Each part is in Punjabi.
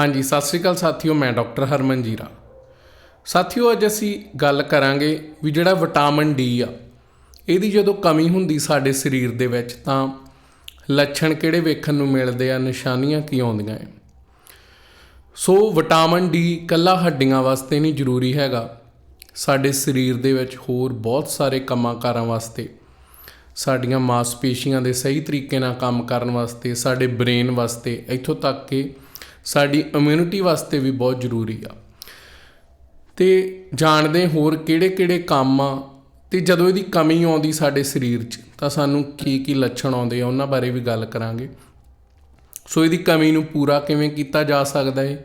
ਹਾਂਜੀ, ਸਤਿ ਸ੍ਰੀ ਅਕਾਲ ਸਾਥੀਓ, ਮੈਂ ਡਾਕਟਰ ਹਰਮਨ ਜੀਰਾ। ਸਾਥੀਓ, ਅੱਜ ਅਸੀਂ ਗੱਲ ਕਰਾਂਗੇ ਵੀ ਜਿਹੜਾ ਵਿਟਾਮਿਨ ਡੀ ਆ, ਇਹਦੀ ਜਦੋਂ ਕਮੀ ਹੁੰਦੀ ਸਾਡੇ ਸਰੀਰ ਦੇ ਵਿੱਚ, ਤਾਂ ਲੱਛਣ ਕਿਹੜੇ ਵੇਖਣ ਨੂੰ ਮਿਲਦੇ ਆ, ਨਿਸ਼ਾਨੀਆਂ ਕੀ ਆਉਂਦੀਆਂ ਹੈ ਸੋ, ਵਿਟਾਮਿਨ ਡੀ ਕੱਲਾ ਹੱਡੀਆਂ ਵਾਸਤੇ ਨਹੀਂ ਜ਼ਰੂਰੀ ਹੈਗਾ। ਸਾਡੇ ਸਰੀਰ ਦੇ ਵਿੱਚ ਹੋਰ ਬਹੁਤ ਸਾਰੇ ਕੰਮਾਂ ਕਾਰਾਂ ਵਾਸਤੇ, ਸਾਡੀਆਂ ਮਾਸਪੇਸ਼ੀਆਂ ਦੇ ਸਹੀ ਤਰੀਕੇ ਨਾਲ ਕੰਮ ਕਰਨ ਵਾਸਤੇ, ਸਾਡੇ ਬ੍ਰੇਨ ਵਾਸਤੇ, ਇੱਥੋਂ ਤੱਕ ਕਿ ਸਾਡੀ ਇਮਿਊਨਿਟੀ ਵਾਸਤੇ ਵੀ ਬਹੁਤ ਜ਼ਰੂਰੀ ਆ। ਤੇ ਜਾਣਦੇ ਹੋਰ ਕਿਹੜੇ-ਕਿਹੜੇ ਕੰਮ ਆ ਤੇ ਜਦੋਂ ਇਹਦੀ ਕਮੀ ਆਉਂਦੀ ਸਾਡੇ ਸਰੀਰ 'ਚ, ਤਾਂ ਸਾਨੂੰ ਕੀ ਕੀ ਲੱਛਣ ਆਉਂਦੇ ਆ, ਉਹਨਾਂ ਬਾਰੇ ਵੀ ਗੱਲ ਕਰਾਂਗੇ। ਸੋ ਇਹਦੀ ਕਮੀ ਨੂੰ ਪੂਰਾ ਕਿਵੇਂ ਕੀਤਾ ਜਾ ਸਕਦਾ ਹੈ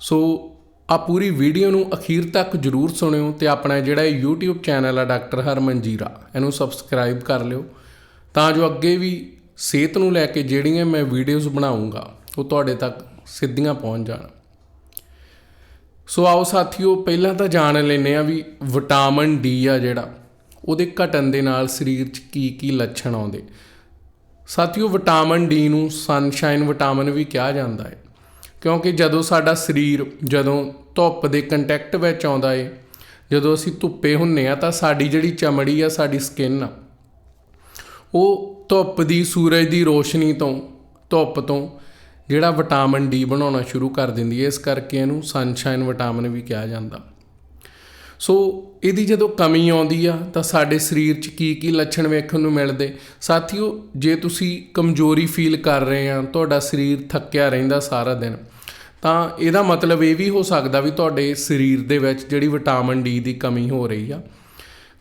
ਸੋ ਆ ਪੂਰੀ ਵੀਡੀਓ ਨੂੰ ਅਖੀਰ ਤੱਕ ਜਰੂਰ ਸੁਣਿਓ ਤੇ ਆਪਣਾ ਜਿਹੜਾ ਇਹ YouTube ਚੈਨਲ ਆ ਡਾਕਟਰ ਹਰਮਨ ਜੀਰਾ, ਇਹਨੂੰ ਸਬਸਕ੍ਰਾਈਬ ਕਰ ਲਿਓ। ਤਾਂ ਜੋ ਅੱਗੇ ਵੀ ਸਿਹਤ ਨੂੰ ਲੈ ਕੇ ਜਿਹੜੀਆਂ ਮੈਂ ਵੀਡੀਓਜ਼ ਬਣਾਉਂਗਾ, ਉਹ ਤੁਹਾਡੇ ਤੱਕ ਸਿੱਧੀਆਂ ਪਹੁੰਚ ਜਾਣ। ਸੋ ਆਓ ਸਾਥੀਓ, ਪਹਿਲਾਂ ਤਾਂ ਜਾਣ ਲੈਨੇ ਆ ਵੀ ਵਿਟਾਮਿਨ ਡੀ ਆ ਜਿਹੜਾ, ਉਹਦੇ ਘਟਣ ਦੇ ਨਾਲ ਸਰੀਰ 'ਚ ਕੀ ਕੀ ਲੱਛਣ ਆਉਂਦੇ। ਸਾਥੀਓ ਵਿਟਾਮਿਨ ਡੀ ਨੂੰ ਸਨਸ਼ਾਈਨ ਵਿਟਾਮਿਨ ਵੀ ਕਿਹਾ ਜਾਂਦਾ ਹੈ। ਕਿਉਂਕਿ ਜਦੋਂ ਸਾਡਾ ਸਰੀਰ ਜਦੋਂ ਧੁੱਪ ਦੇ ਕੰਟੈਕਟ ਵਿੱਚ ਆਉਂਦਾ ਏ, ਜਦੋਂ ਅਸੀਂ ਧੁੱਪੇ ਹੁੰਨੇ ਆ ਤਾਂ ਸਾਡੀ ਜਿਹੜੀ ਚਮੜੀ ਆ, ਸਾਡੀ ਸਕਿਨ ਆ, ਉਹ ਧੁੱਪ ਦੀ ਸੂਰਜ ਦੀ ਰੋਸ਼ਨੀ ਤੋਂ, ਧੁੱਪ ਤੋਂ ਜਿਹੜਾ ਵਿਟਾਮਿਨ ਡੀ ਬਣਾਉਣਾ ਸ਼ੁਰੂ ਕਰ ਦਿੰਦੀ ਹੈ, ਇਸ ਕਰਕੇ ਇਹਨੂੰ ਸਨਸ਼ਾਈਨ ਵਿਟਾਮਿਨ ਵੀ ਕਿਹਾ ਜਾਂਦਾ। ਸੋ ਇਹਦੀ ਜਦੋਂ ਕਮੀ ਆਉਂਦੀ ਆ, ਤਾਂ ਸਾਡੇ ਸਰੀਰ 'ਚ ਕੀ ਕੀ ਲੱਛਣ ਵੇਖਣ ਨੂੰ ਮਿਲਦੇ? ਸਾਥੀਓ, ਜੇ ਤੁਸੀਂ ਕਮਜ਼ੋਰੀ ਫੀਲ ਕਰ ਰਹੇ ਆ, ਤੁਹਾਡਾ ਸਰੀਰ ਥੱਕਿਆ ਰਹਿੰਦਾ ਸਾਰਾ ਦਿਨ, ਤਾਂ ਇਹਦਾ ਮਤਲਬ ਇਹ ਵੀ ਹੋ ਸਕਦਾ ਵੀ ਤੁਹਾਡੇ ਸਰੀਰ ਦੇ ਵਿੱਚ ਜਿਹੜੀ ਵਿਟਾਮਿਨ ਡੀ ਦੀ ਕਮੀ ਹੋ ਰਹੀ ਆ।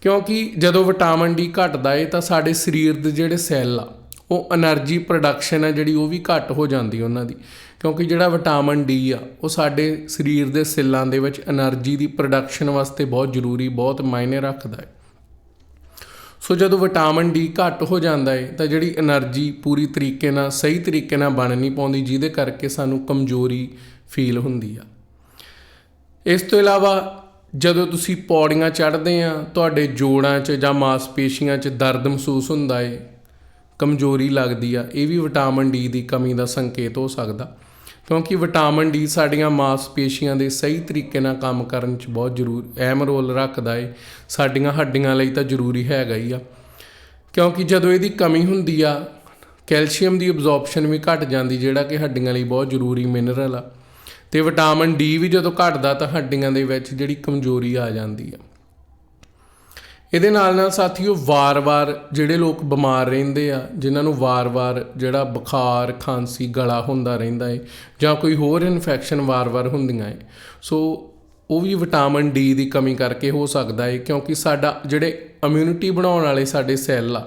ਕਿਉਂਕਿ ਜਦੋਂ ਵਿਟਾਮਿਨ ਡੀ ਘਟਦਾ ਏ, ਤਾਂ ਸਾਡੇ ਸਰੀਰ ਦੇ ਜਿਹੜੇ ਸੈੱਲ ਆ ਉਹ એનર્ਜੀ ਪ੍ਰੋਡਕਸ਼ਨ ਹੈ ਜਿਹੜੀ ਉਹ ਵੀ ਘੱਟ ਹੋ ਜਾਂਦੀ ਉਹਨਾਂ ਦੀ। ਕਿਉਂਕਿ ਜਿਹੜਾ ਵਿਟਾਮਿਨ ਡੀ ਆ, ਉਹ ਸਾਡੇ ਸਰੀਰ ਦੇ ਸੈੱਲਾਂ ਦੇ ਵਿੱਚ એનર્ਜੀ ਦੀ ਪ੍ਰੋਡਕਸ਼ਨ ਵਾਸਤੇ ਬਹੁਤ ਜ਼ਰੂਰੀ, ਬਹੁਤ ਮਾਇਨੇ ਰੱਖਦਾ ਹੈ। ਸੋ ਜਦੋਂ ਵਿਟਾਮਿਨ ਡੀ ਘੱਟ ਹੋ ਜਾਂਦਾ ਹੈ, ਤਾਂ ਜਿਹੜੀ એનર્ਜੀ ਪੂਰੀ ਤਰੀਕੇ ਨਾਲ, ਸਹੀ ਤਰੀਕੇ ਨਾਲ ਬਣ ਨਹੀਂ ਪਾਉਂਦੀ, ਜਿਹਦੇ ਕਰਕੇ ਸਾਨੂੰ ਕਮਜ਼ੋਰੀ ਫੀਲ ਹੁੰਦੀ ਆ। ਇਸ ਤੋਂ ਇਲਾਵਾ ਜਦੋਂ ਤੁਸੀਂ ਪੌੜੀਆਂ ਚੜ੍ਹਦੇ ਆ, ਤੁਹਾਡੇ ਜੋੜਾਂ 'ਚ ਜਾਂ ਮਾਸਪੇਸ਼ੀਆਂ 'ਚ ਦਰਦ ਮਹਿਸੂਸ ਹੁੰਦਾ ਏ ਕਮਜ਼ੋਰੀ ਲੱਗਦੀ ਆ, ਇਹ ਵੀ ਵਿਟਾਮਿਨ ਡੀ ਦੀ ਕਮੀ ਦਾ ਸੰਕੇਤ ਹੋ ਸਕਦਾ। ਕਿਉਂਕਿ ਵਿਟਾਮਿਨ ਡੀ ਸਾਡੀਆਂ ਮਾਸਪੇਸ਼ੀਆਂ ਦੇ ਸਹੀ ਤਰੀਕੇ ਨਾਲ ਕੰਮ ਕਰਨ 'ਚ ਬਹੁਤ ਜ਼ਰੂਰ, ਅਹਿਮ ਰੋਲ ਰੱਖਦਾ ਏ। ਸਾਡੀਆਂ ਹੱਡੀਆਂ ਲਈ ਤਾਂ ਜ਼ਰੂਰੀ ਹੈਗਾ ਹੀ ਆ। ਕਿਉਂਕਿ ਜਦੋਂ ਇਹਦੀ ਕਮੀ ਹੁੰਦੀ ਆ, ਕੈਲਸ਼ੀਅਮ ਦੀ ਅਬਜ਼ੌਰਪਸ਼ਨ ਵੀ ਘਟ ਜਾਂਦੀ, ਜਿਹੜਾ ਕਿ ਹੱਡੀਆਂ ਲਈ ਬਹੁਤ ਜ਼ਰੂਰੀ ਮਿਨਰਲ ਆ। ਤੇ ਵਿਟਾਮਿਨ ਡੀ ਵੀ ਜਦੋਂ ਘਟਦਾ ਤਾਂ ਹੱਡੀਆਂ ਦੇ ਵਿੱਚ ਜਿਹੜੀ ਕਮਜ਼ੋਰੀ ਆ ਜਾਂਦੀ ਆ। ਇਹਦੇ ਨਾਲ ਨਾਲ ਸਾਥੀਓ, ਵਾਰ-ਵਾਰ ਜਿਹੜੇ ਲੋਕ ਬਿਮਾਰ ਰਹਿੰਦੇ ਆ, ਜਿਨ੍ਹਾਂ ਨੂੰ ਵਾਰ-ਵਾਰ ਜਿਹੜਾ ਬੁਖਾਰ, ਖਾਂਸੀ, ਗਲਾ ਹੁੰਦਾ ਰਹਿੰਦਾ ਏ, ਜਾਂ ਕੋਈ ਹੋਰ ਇਨਫੈਕਸ਼ਨ ਵਾਰ-ਵਾਰ ਹੁੰਦੀਆਂ ਏ, ਸੋ ਉਹ ਵੀ ਵਿਟਾਮਿਨ ਡੀ ਦੀ ਕਮੀ ਕਰਕੇ ਹੋ ਸਕਦਾ ਏ, ਕਿਉਂਕਿ ਸਾਡਾ ਜਿਹੜੇ ਇਮਿਊਨਿਟੀ ਬਣਾਉਣ ਵਾਲੇ ਸਾਡੇ ਸੈੱਲ ਆ,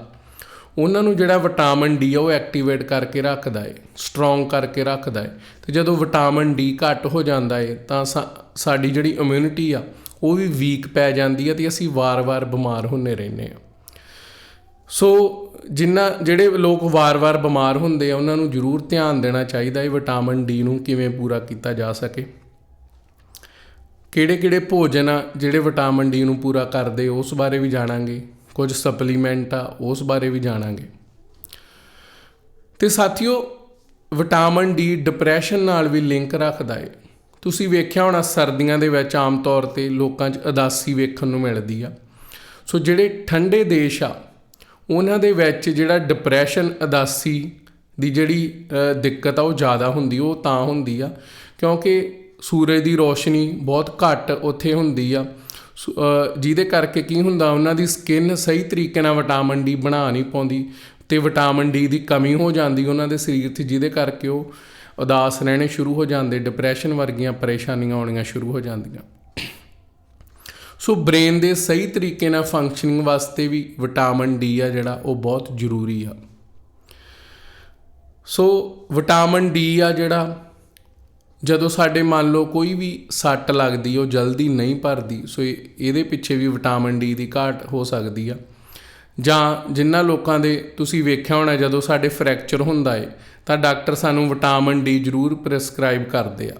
ਉਹਨਾਂ ਨੂੰ ਜਿਹੜਾ ਵਿਟਾਮਿਨ ਡੀ ਆ ਉਹ ਐਕਟੀਵੇਟ ਕਰਕੇ ਰੱਖਦਾ ਏ ਸਟਰੋਂਗ ਕਰਕੇ ਰੱਖਦਾ ਏ, ਤੇ ਜਦੋਂ ਵਿਟਾਮਿਨ ਡੀ ਘੱਟ ਹੋ ਜਾਂਦਾ ਏ, ਤਾਂ ਸਾਡੀ ਜਿਹੜੀ ਇਮਿਊਨਿਟੀ ਆ ਉਹ ਵੀ ਵੀਕ ਪੈ ਜਾਂਦੀ ਹੈ ਤੇ ਅਸੀਂ ਵਾਰ-ਵਾਰ ਬਿਮਾਰ ਹੁੰਨੇ ਰਹਿੰਦੇ ਆ। ਸੋ ਜਿੰਨਾ, ਜਿਹੜੇ ਲੋਕ ਵਾਰ-ਵਾਰ ਬਿਮਾਰ ਹੁੰਦੇ ਆ, ਉਹਨਾਂ ਨੂੰ ਜ਼ਰੂਰ ਧਿਆਨ ਦੇਣਾ ਚਾਹੀਦਾ ਹੈ ਵਿਟਾਮਿਨ ਡੀ ਨੂੰ ਕਿਵੇਂ ਪੂਰਾ ਕੀਤਾ ਜਾ ਸਕੇ। ਕਿਹੜੇ-ਕਿਹੜੇ ਭੋਜਨ ਆ ਜਿਹੜੇ ਵਿਟਾਮਿਨ ਡੀ ਨੂੰ ਪੂਰਾ ਕਰਦੇ, ਉਸ ਬਾਰੇ ਵੀ ਜਾਣਾਂਗੇ। ਕੁਝ ਸਪਲੀਮੈਂਟ ਆ, ਉਸ ਬਾਰੇ ਵੀ ਜਾਣਾਂਗੇ। ਤੇ ਸਾਥੀਓ, ਵਿਟਾਮਿਨ ਡੀ ਡਿਪਰੈਸ਼ਨ ਨਾਲ ਵੀ ਲਿੰਕ ਰੱਖਦਾ ਹੈ ਤੁਸੀਂ ਵੇਖਿਆ ਹੋਣਾ ਸਰਦੀਆਂ ਦੇ ਵਿੱਚ ਆਮ ਤੌਰ ਤੇ ਲੋਕਾਂ 'ਚ ਉਦਾਸੀ ਵੇਖਣ ਨੂੰ ਮਿਲਦੀ ਆ। ਸੋ ਜਿਹੜੇ ਠੰਡੇ ਦੇਸ਼ ਆ, ਉਹਨਾਂ ਦੇ ਵਿੱਚ ਜਿਹੜਾ ਡਿਪਰੈਸ਼ਨ ਅਦਾਸੀ ਦੀ ਜਿਹੜੀ ਦਿੱਕਤ ਆ, ਉਹ ਜ਼ਿਆਦਾ ਹੁੰਦੀ, ਉਹ ਤਾਂ ਹੁੰਦੀ ਆ। ਕਿਉਂਕਿ ਸੂਰਜ ਦੀ ਰੋਸ਼ਨੀ ਬਹੁਤ ਘੱਟ ਉੱਥੇ ਹੁੰਦੀ ਆ। ਜਿਹਦੇ ਕਰਕੇ ਕੀ ਹੁੰਦਾ, ਉਹਨਾਂ ਦੀ ਸਕਿਨ ਸਹੀ ਤਰੀਕੇ ਨਾਲ ਵਿਟਾਮਿਨ ਡੀ ਬਣਾ ਨਹੀਂ ਪਾਉਂਦੀ ਤੇ ਵਿਟਾਮਿਨ ਡੀ ਦੀ ਕਮੀ ਹੋ ਜਾਂਦੀ ਉਹਨਾਂ ਦੇ ਸਰੀਰ 'ਚ, ਜਿਹਦੇ ਕਰਕੇ ਉਹ ਉਦਾਸ ਰਹਿਣੇ ਸ਼ੁਰੂ ਹੋ ਜਾਂਦੇ ਡਿਪਰੈਸ਼ਨ ਵਰਗੀਆਂ ਪਰੇਸ਼ਾਨੀਆਂ ਆਉਣੀਆਂ ਸ਼ੁਰੂ ਹੋ ਜਾਂਦੀਆਂ। ਸੋ ਬ੍ਰੇਨ ਦੇ ਸਹੀ ਤਰੀਕੇ ਨਾਲ ਫੰਕਸ਼ਨਿੰਗ ਵਾਸਤੇ ਵੀ ਵਿਟਾਮਿਨ ਡੀ ਆ ਜਿਹੜਾ, ਉਹ ਬਹੁਤ ਜ਼ਰੂਰੀ ਆ। ਸੋ ਵਿਟਾਮਿਨ ਡੀ ਆ ਜਿਹੜਾ, ਜਦੋਂ ਸਾਡੇ ਮੰਨ ਲਓ ਕੋਈ ਵੀ ਸੱਟ ਲੱਗਦੀ, ਉਹ ਜਲਦੀ ਨਹੀਂ ਭਰਦੀ, ਸੋ ਇਹਦੇ ਪਿੱਛੇ ਵੀ ਵਿਟਾਮਿਨ ਡੀ ਦੀ ਘਾਟ ਹੋ ਸਕਦੀ ਆ। ਜਾਂ ਜਿਨ੍ਹਾਂ ਲੋਕਾਂ ਦੇ ਤੁਸੀਂ ਵੇਖਿਆ ਹੋਣਾ ਜਦੋਂ ਸਾਡੇ ਫ੍ਰੈਕਚਰ ਹੁੰਦਾ ਏ, ਤਾਂ ਡਾਕਟਰ ਸਾਨੂੰ ਵਿਟਾਮਿਨ ਡੀ ਜ਼ਰੂਰ ਪ੍ਰੈਸਕ੍ਰਾਈਬ ਕਰਦੇ ਆ।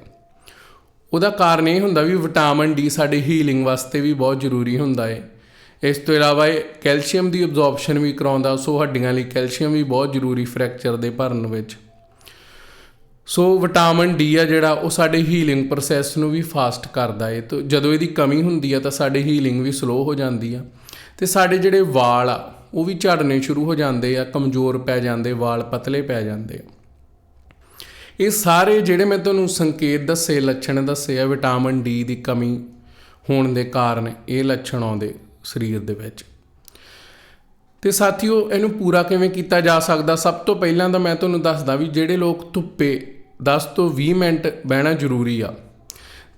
ਉਹਦਾ ਕਾਰਨ ਇਹ ਹੁੰਦਾ ਵੀ ਵਿਟਾਮਿਨ ਡੀ ਸਾਡੇ ਹੀਲਿੰਗ ਵਾਸਤੇ ਵੀ ਬਹੁਤ ਜ਼ਰੂਰੀ ਹੁੰਦਾ ਏ। ਇਸ ਤੋਂ ਇਲਾਵਾ ਇਹ ਕੈਲਸ਼ੀਅਮ ਦੀ ਅਬਜ਼ੌਰਪਸ਼ਨ ਵੀ ਕਰਾਉਂਦਾ, ਸੋ ਹੱਡੀਆਂ ਲਈ ਕੈਲਸ਼ੀਅਮ ਵੀ ਬਹੁਤ ਜ਼ਰੂਰੀ ਫ੍ਰੈਕਚਰ ਦੇ ਭਰਨ ਵਿੱਚ। ਸੋ ਵਿਟਾਮਿਨ ਡੀ ਆ ਜਿਹੜਾ, ਉਹ ਸਾਡੇ ਹੀਲਿੰਗ ਪ੍ਰੋਸੈਸ ਨੂੰ ਵੀ ਫਾਸਟ ਕਰਦਾ ਏ। ਤੇ ਜਦੋਂ ਇਹਦੀ ਕਮੀ ਹੁੰਦੀ ਆ, ਤਾਂ ਸਾਡੇ ਹੀਲਿੰਗ ਵੀ ਸਲੋ ਹੋ ਜਾਂਦੀ ਆ। ਤੇ ਸਾਡੇ ਜਿਹੜੇ ਵਾਲ ਆ, ਉਹ ਵੀ ਝੜਨੇ ਸ਼ੁਰੂ ਹੋ ਜਾਂਦੇ ਆ, ਕਮਜ਼ੋਰ ਪੈ ਜਾਂਦੇ, ਵਾਲ ਪਤਲੇ ਪੈ ਜਾਂਦੇ ਆ। ਇਹ ਸਾਰੇ ਜਿਹੜੇ ਮੈਂ ਤੁਹਾਨੂੰ ਸੰਕੇਤ ਦੱਸੇ, ਲੱਛਣ ਦੱਸੇ ਆ, ਵਿਟਾਮਿਨ ਡੀ ਦੀ ਕਮੀ ਹੋਣ ਦੇ ਕਾਰਨ ਇਹ ਲੱਛਣ ਆਉਂਦੇ ਸਰੀਰ ਦੇ ਵਿੱਚ। ਤੇ ਸਾਥੀਓ, ਇਹਨੂੰ ਪੂਰਾ ਕਿਵੇਂ ਕੀਤਾ ਜਾ ਸਕਦਾ? ਸਭ ਤੋਂ ਪਹਿਲਾਂ ਤਾਂ ਮੈਂ ਤੁਹਾਨੂੰ ਦੱਸਦਾ ਵੀ ਜਿਹੜੇ ਲੋਕ ਧੁੱਪੇ 10 ਤੋਂ 20 ਮਿੰਟ ਬਹਿਣਾ ਜ਼ਰੂਰੀ ਆ।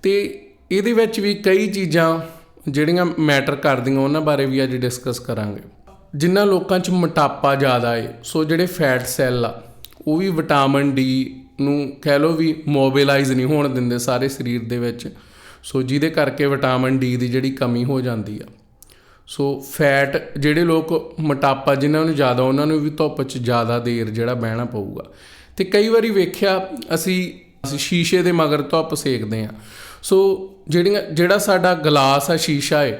ਤੇ ਇਹਦੇ ਵਿੱਚ ਵੀ ਕਈ ਚੀਜ਼ਾਂ ਜਿਹੜੀਆਂ ਮੈਟਰ ਕਰਦੀਆਂ ਉਹਨਾਂ ਬਾਰੇ ਵੀ ਅੱਜ ਡਿਸਕਸ ਕਰਾਂਗੇ। ਜਿਨ੍ਹਾਂ ਲੋਕਾਂ 'ਚ ਮੋਟਾਪਾ ਜ਼ਿਆਦਾ ਏ, ਸੋ ਜਿਹੜੇ ਫੈਟ ਸੈੱਲ ਆ, ਉਹ ਵੀ ਵਿਟਾਮਿਨ ਡੀ ਨੂੰ ਕਹਿ ਲਓ ਵੀ ਮੋਬਿਲਾਈਜ਼ ਨਹੀਂ ਹੋਣ ਦਿੰਦੇ ਸਾਰੇ ਸਰੀਰ ਦੇ ਵਿੱਚ। ਸੋ ਜਿਹਦੇ ਕਰਕੇ ਵਿਟਾਮਿਨ ਡੀ ਦੀ ਜਿਹੜੀ ਕਮੀ ਹੋ ਜਾਂਦੀ ਆ। ਸੋ ਫੈਟ ਜਿਹੜੇ ਲੋਕ ਮੋਟਾਪਾ ਜਿਨ੍ਹਾਂ ਨੂੰ ਜ਼ਿਆਦਾ, ਉਹਨਾਂ ਨੂੰ ਵੀ ਧੁੱਪ 'ਚ ਜ਼ਿਆਦਾ ਦੇਰ ਜਿਹੜਾ ਬਹਿਣਾ ਪਊਗਾ। ਤੇ ਕਈ ਵਾਰੀ ਵੇਖਿਆ ਅਸੀਂ ਅਸੀਂ ਸ਼ੀਸ਼ੇ ਦੇ ਮਗਰ ਧੁੱਪ ਸੇਕਦੇ ਆ। ਸੋ ਜਿਹੜੀਆਂ, ਜਿਹੜਾ ਸਾਡਾ ਗਲਾਸ ਆ, ਸ਼ੀਸ਼ਾ ਏ,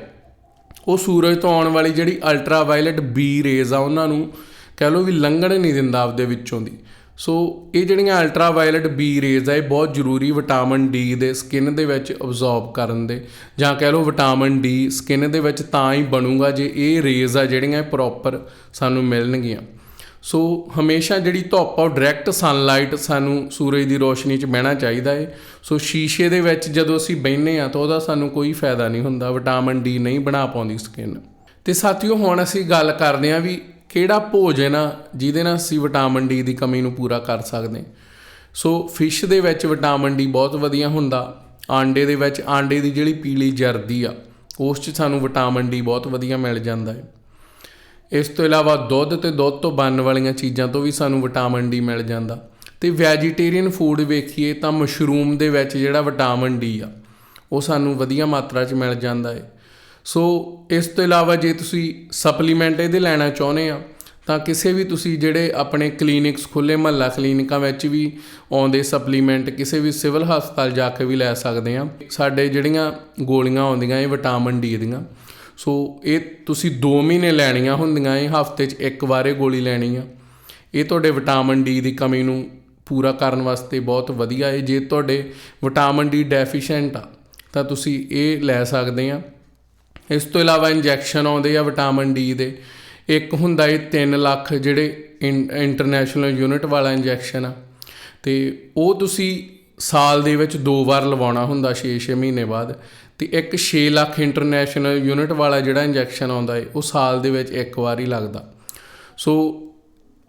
ਉਹ ਸੂਰਜ ਤੋਂ ਆਉਣ ਵਾਲੀ ਜਿਹੜੀ ਅਲਟਰਾ ਵਾਇਲਟ ਬੀ ਰੇਜ਼ ਆ, ਉਹਨਾਂ ਨੂੰ ਕਹਿ ਲਓ ਵੀ ਲੰਘਣ ਨਹੀਂ ਦਿੰਦਾ ਆਪਦੇ ਵਿੱਚੋਂ ਦੀ। ਸੋ ਇਹ ਜਿਹੜੀਆਂ ਅਲਟਰਾ ਵਾਇਲਟ ਬੀ ਰੇਜ਼ ਆ, ਇਹ ਬਹੁਤ ਜ਼ਰੂਰੀ ਵਿਟਾਮਿਨ ਡੀ ਦੇ ਸਕਿਨ ਦੇ ਵਿੱਚ ਅਬਜ਼ੌਰਬ ਕਰਨ ਦੇ। ਜਾਂ ਕਹਿ ਲਓ ਵਿਟਾਮਿਨ ਡੀ ਸਕਿਨ ਦੇ ਵਿੱਚ ਤਾਂ ਹੀ ਬਣੂਗਾ ਜੇ ਇਹ ਰੇਜ਼ ਆ ਜਿਹੜੀਆਂ ਪ੍ਰੋਪਰ ਸਾਨੂੰ ਮਿਲਣਗੀਆਂ। ਸੋ ਹਮੇਸ਼ਾ ਜਿਹੜੀ ਧੁੱਪ ਆ ਡਾਇਰੈਕਟ ਸਨਲਾਈਟ ਸਾਨੂੰ ਸੂਰਜ ਦੀ ਰੋਸ਼ਨੀ 'ਚ ਬਹਿਣਾ ਚਾਹੀਦਾ ਹੈ ਸੋ ਸ਼ੀਸ਼ੇ ਦੇ ਵਿੱਚ ਜਦੋਂ ਅਸੀਂ ਬਹਿੰਦੇ ਆ ਤਾਂ ਉਹਦਾ ਸਾਨੂੰ ਕੋਈ ਫਾਇਦਾ ਨਹੀਂ ਹੁੰਦਾ ਵਿਟਾਮਿਨ ਡੀ ਨਹੀਂ ਬਣਾ ਪਾਉਂਦੀ ਸਕਿਨ ਤੇ ਸਾਥੀਓ ਹੁਣ ਅਸੀਂ ਗੱਲ ਕਰਦੇ ਆ ਵੀ ਕਿਹੜਾ ਭੋਜਨ ਆ ਜਿਹਦੇ ਨਾਲ ਅਸੀਂ ਵਿਟਾਮਿਨ ਡੀ ਦੀ ਕਮੀ ਨੂੰ ਪੂਰਾ ਕਰ ਸਕਦੇ ਸੋ ਫਿਸ਼ ਦੇ ਵਿੱਚ ਵਿਟਾਮਿਨ ਡੀ ਬਹੁਤ ਵਧੀਆ ਹੁੰਦਾ, ਆਂਡੇ ਦੇ ਵਿੱਚ, ਆਂਡੇ ਦੀ ਜਿਹੜੀ ਪੀਲੀ ਜਰਦੀ ਆ, ਉਸ 'ਚ ਸਾਨੂੰ ਵਿਟਾਮਿਨ ਡੀ ਬਹੁਤ ਵਧੀਆ ਮਿਲ ਜਾਂਦਾ ਹੈ ਇਸ ਤੋਂ ਇਲਾਵਾ ਦੁੱਧ ਤੇ ਦੁੱਧ ਤੋਂ ਬਣਨ ਵਾਲੀਆਂ ਚੀਜ਼ਾਂ ਤੋਂ ਵੀ ਸਾਨੂੰ ਵਿਟਾਮਿਨ ਡੀ ਮਿਲ ਜਾਂਦਾ। ਤੇ ਵੈਜੀਟੇਰੀਅਨ ਫੂਡ ਵੇਖੀਏ ਤਾਂ ਮਸ਼ਰੂਮ ਦੇ ਵਿੱਚ ਜਿਹੜਾ ਵਿਟਾਮਿਨ ਡੀ ਆ, ਉਹ ਸਾਨੂੰ ਵਧੀਆ ਮਾਤਰਾ 'ਚ ਮਿਲ ਜਾਂਦਾ ਹੈ ਸੋ ਇਸ ਤੋਂ ਇਲਾਵਾ ਜੇ ਤੁਸੀਂ ਸਪਲੀਮੈਂਟ ਇਹਦੇ ਲੈਣਾ ਚਾਹੁੰਦੇ ਆ, ਤਾਂ ਕਿਸੇ ਵੀ ਤੁਸੀਂ ਜਿਹੜੇ ਆਪਣੇ ਕਲੀਨਿਕਸ ਖੁੱਲੇ ਮਹੱਲਾ ਕਲੀਨਿਕਾਂ ਵਿੱਚ ਵੀ ਆਉਂਦੇ ਸਪਲੀਮੈਂਟ ਕਿਸੇ ਵੀ ਸਿਵਲ ਹਸਪਤਾਲ ਜਾ ਕੇ ਵੀ ਲੈ ਸਕਦੇ ਆ। ਸਾਡੇ ਜਿਹੜੀਆਂ ਗੋਲੀਆਂ ਆਉਂਦੀਆਂ ਇਹ ਵਿਟਾਮਿਨ ਡੀ ਦੀਆਂ। ਸੋ ਇਹ ਤੁਸੀਂ 2 ਮਹੀਨੇ ਲੈਣੀਆਂ ਹੁੰਦੀਆਂ ਏ ਹਫ਼ਤੇ 'ਚ ਇੱਕ ਵਾਰੇ ਗੋਲੀ ਲੈਣੀ ਆ। ਇਹ ਤੁਹਾਡੇ ਵਿਟਾਮਿਨ ਡੀ ਦੀ ਕਮੀ ਨੂੰ ਪੂਰਾ ਕਰਨ ਵਾਸਤੇ ਬਹੁਤ ਵਧੀਆ ਏ। ਜੇ ਤੁਹਾਡੇ ਵਿਟਾਮਿਨ ਡੀ ਡੈਫੀਸ਼ੀਐਂਟ ਆ, ਤਾਂ ਤੁਸੀਂ ਇਹ ਲੈ ਸਕਦੇ ਆ। ਇਸ ਤੋਂ ਇਲਾਵਾ ਇੰਜੈਕਸ਼ਨ ਆਉਂਦੇ ਆ ਵਿਟਾਮਿਨ ਡੀ ਦੇ। ਇੱਕ ਹੁੰਦਾ ਏ 3 ਲੱਖ ਜਿਹੜੇ ਇੰਟਰਨੈਸ਼ਨਲ ਯੂਨਿਟ ਵਾਲਾ ਇੰਜੈਕਸ਼ਨ ਆ। ਤੇ ਉਹ ਤੁਸੀਂ ਸਾਲ ਦੇ ਵਿੱਚ ਦੋ ਵਾਰ ਲਵਾਉਣਾ ਹੁੰਦਾ 6-6 ਮਹੀਨੇ ਬਾਅਦ। ਤੇ ਇੱਕ 6 ਲੱਖ ਇੰਟਰਨੈਸ਼ਨਲ ਯੂਨਿਟ ਵਾਲਾ ਜਿਹੜਾ ਇੰਜੈਕਸ਼ਨ ਆਉਂਦਾ ਹੈ ਉਹ ਸਾਲ ਦੇ ਵਿੱਚ ਇੱਕ ਵਾਰ ਹੀ ਲੱਗਦਾ। ਸੋ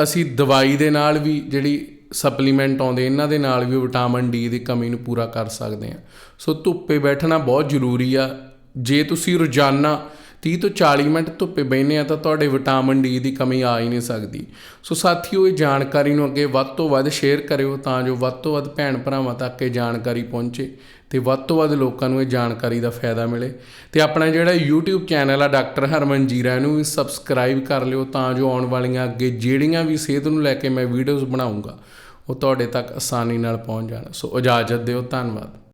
ਅਸੀਂ ਦਵਾਈ ਦੇ ਨਾਲ ਵੀ ਜਿਹੜੀ ਸਪਲੀਮੈਂਟ ਆਉਂਦੇ, ਇਹਨਾਂ ਦੇ ਨਾਲ ਵੀ ਵਿਟਾਮਿਨ ਡੀ ਦੀ ਕਮੀ ਨੂੰ ਪੂਰਾ ਕਰ ਸਕਦੇ ਆ ਸੋ ਧੁੱਪੇ ਬੈਠਣਾ ਬਹੁਤ ਜ਼ਰੂਰੀ ਆ। ਜੇ ਤੁਸੀਂ ਰੋਜ਼ਾਨਾ 30 ਤੋਂ 40 ਮਿੰਟ ਧੁੱਪੇ ਬੈਠਨੇ ਆ ਤਾਂ ਤੁਹਾਡੇ ਵਿਟਾਮਿਨ ਡੀ ਦੀ ਕਮੀ ਆ ਹੀ ਨਹੀਂ ਸਕਦੀ। ਸੋ ਸਾਥੀਓ, ਇਹ ਜਾਣਕਾਰੀ ਨੂੰ ਅੱਗੇ ਵੱਧ ਤੋਂ ਵੱਧ ਸ਼ੇਅਰ ਕਰਿਓ ਤਾਂ ਜੋ ਵੱਧ ਤੋਂ ਵੱਧ ਭੈਣ ਭਰਾਵਾਂ ਤੱਕ ਇਹ ਜਾਣਕਾਰੀ ਪਹੁੰਚੇ ਤੇ ਵੱਧ ਤੋਂ ਵੱਧ ਲੋਕਾਂ ਨੂੰ ਇਹ ਜਾਣਕਾਰੀ ਦਾ ਫਾਇਦਾ ਮਿਲੇ। ਤੇ ਆਪਣਾ ਜਿਹੜਾ YouTube ਚੈਨਲ ਆ, ਡਾਕਟਰ ਹਰਮਨ ਜੀਰਾ, ਇਹਨੂੰ ਵੀ ਸਬਸਕ੍ਰਾਈਬ ਕਰ ਲਿਓ ਤਾਂ ਜੋ ਆਉਣ ਵਾਲੀਆਂ ਅੱਗੇ ਜਿਹੜੀਆਂ ਵੀ ਸਿਹਤ ਨੂੰ ਲੈ ਕੇ ਮੈਂ ਵੀਡੀਓਜ਼ ਬਣਾਉਂਗਾ, ਉਹ ਤੁਹਾਡੇ ਤੱਕ ਆਸਾਨੀ ਨਾਲ ਪਹੁੰਚ ਜਾਣ। ਸੋ ਇਜਾਜ਼ਤ ਦਿਓ, ਧੰਨਵਾਦ।